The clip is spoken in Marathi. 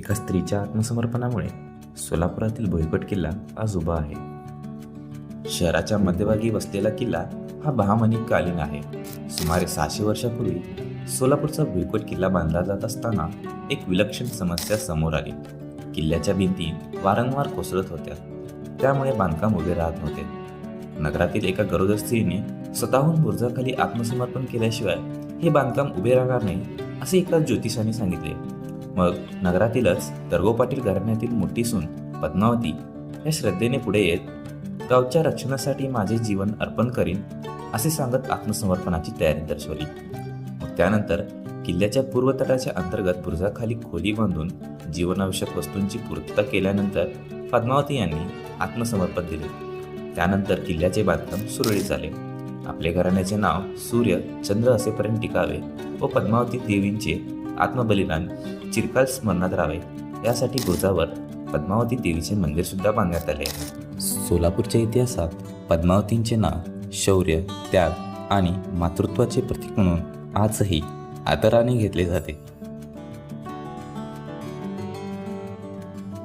एका स्त्रीच्या आत्मसमर्पणामुळे सोलापुरातील भुईकोट किल्ला आज उभा आहे. शहराच्या मध्यभागी वसलेला किल्ला हा बहामनिकालीन आहे. सुमारे सहाशे वर्षापूर्वी सोलापूरचा भुईकोट किल्ला बांधला जात असताना एक विलक्षण समस्या समोर आली. किल्ल्याच्या भिंती वारंवार कोसळत होत्या. त्यामुळे बांधकाम उभे राहत नव्हते. नगरातील एका गरोदर स्त्रीने स्वतःहून बुर्जाखाली आत्मसमर्पण केल्याशिवाय हे बांधकाम उभे राहणार नाही असे एका ज्योतिषाने सांगितले. मग नगरातीलच दर्गो पाटील घराण्यातील मोठी सून पद्मावती या श्रद्धेने पुढे येत गावच्या रक्षणासाठी माझे जीवन अर्पण करीन असे सांगत आत्मसमर्पणाची तयारी दर्शवली. मग त्यानंतर किल्ल्याच्या पूर्वतटाच्या अंतर्गत बुरुजाखाली खोली बांधून जीवनावश्यक वस्तूंची पूर्तता केल्यानंतर पद्मावती यांनी आत्मसमर्पण दिले. त्यानंतर किल्ल्याचे बांधकाम सुरळीत झाले. आपले घराण्याचे नाव सूर्य चंद्र असेपर्यंत टिकावे व पद्मावती देवींचे आत्मबलिदान चिरकाल स्मरणात राहावे. यासाठी गोजावर पद्मावती देवीचे मंदिर सुद्धा बांधण्यात आले आहे. सोलापूरच्या इतिहासात पद्मावतींचे नाव शौर्य त्याग आणि मातृत्वाचे प्रतीक म्हणून आजही आदराने घेतले जाते.